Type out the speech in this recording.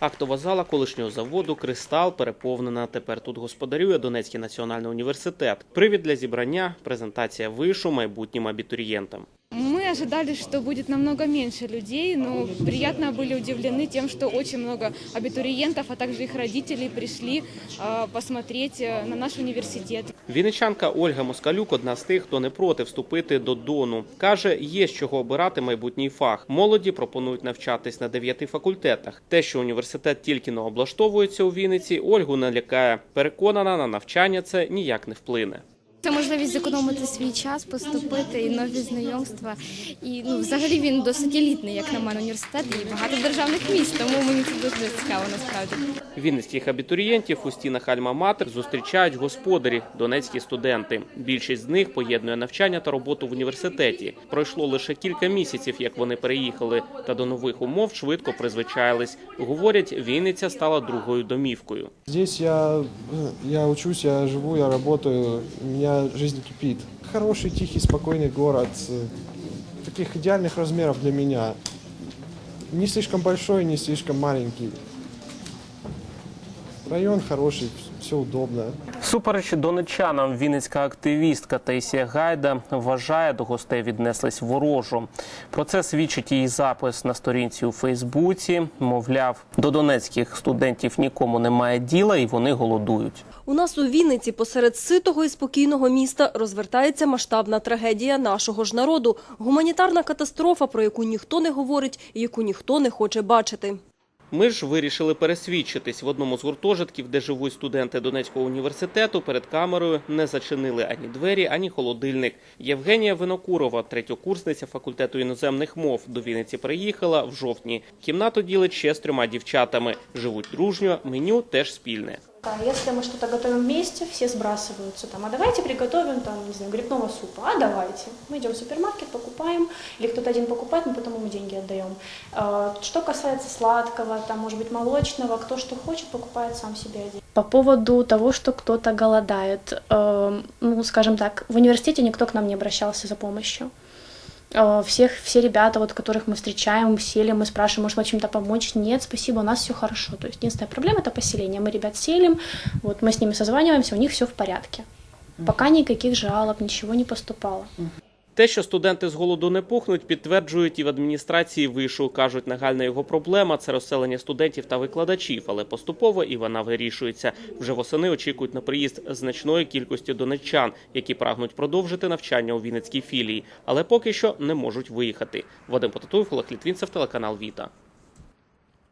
Актова зала колишнього заводу Кристал переповнена. Тепер тут господарює Донецький національний університет. Привід для зібрання презентація вишу майбутнім абітурієнтам Мы ожидали, что будет намного меньше людей, но приятно были удивлены тем, что очень много абитуриентов, а также их родителей пришли э, посмотреть э, на наш университет. Вінничанка Ольга Москалюк одна з тих, хто не проти вступити до Дону. Каже, є з чого обирати майбутній фах. Молоді пропонують навчатись на дев'яти факультетах. Те, що університет тільки не облаштовується у Вінниці, Ольгу не лякає. Переконана, на навчання це ніяк не вплине. Це можливість зекономити свій час, поступити і нові знайомства. І ну, взагалі він досить елітний, як на мене, університет і багато державних місць, тому мені це дуже цікаво насправді. Вінницьких абітурієнтів у стінах Альма-Матер зустрічають господарі, донецькі студенти. Більшість з них поєднує навчання та роботу в університеті. Пройшло лише кілька місяців, як вони переїхали, та до нових умов швидко призвичаїлись. Говорять, Вінниця стала другою домівкою. Здесь я, я учусь, я живу, я работаю, у меня жизнь кипит. Хороший, тихий, спокойный город, э, таких идеальных размеров для меня. Не слишком большой, не слишком маленький. Район хороший, все удобно. Супереч донечанам, вінницька активістка Таїсія Гайда вважає, до гостей віднеслись ворожо. Про це свідчить її запис на сторінці у Фейсбуці. Мовляв, до донецьких студентів нікому немає діла і вони голодують. У нас у Вінниці посеред ситого і спокійного міста розвертається масштабна трагедія нашого ж народу. Гуманітарна катастрофа, про яку ніхто не говорить і яку ніхто не хоче бачити. Ми ж вирішили пересвідчитись в одному з гуртожитків, де живуть студенти Донецького університету. Перед камерою не зачинили ані двері, ані холодильник. Євгенія Винокурова, третьокурсниця факультету іноземних мов, до Вінниці приїхала в жовтні. Кімнату ділить ще з трьома дівчатами. Живуть дружньо, меню теж спільне. А Если мы что-то готовим вместе, все сбрасываются там, а давайте приготовим там, не знаю, грибного супа, а давайте. Мы идем в супермаркет, покупаем, или кто-то один покупает, мы потом ему деньги отдаем. А, Что касается сладкого, там, может быть, молочного, кто что хочет, покупает сам себе один. По поводу того, что кто-то голодает, э, ну, скажем так, в университете никто к нам не обращался за помощью. Э, Всех, все ребята, вот, которых мы встречаем, сели, мы спрашиваем, может, вам чем-то помочь? Нет, спасибо, у нас все хорошо. То есть единственная проблема – это поселение. Мы ребят селим, вот, мы с ними созваниваемся, у них все в порядке. Пока никаких жалоб, ничего не поступало. Те, що студенти з голоду не пухнуть, підтверджують і в адміністрації вишу. кажуть, нагальна його проблема це розселення студентів та викладачів, але поступово і вона вирішується. Вже восени очікують на приїзд значної кількості донеччан, які прагнуть продовжити навчання у Вінницькій філії, але поки що не можуть виїхати. Вадим Потатуєв, Олег Літвінцев, телеканал Віта.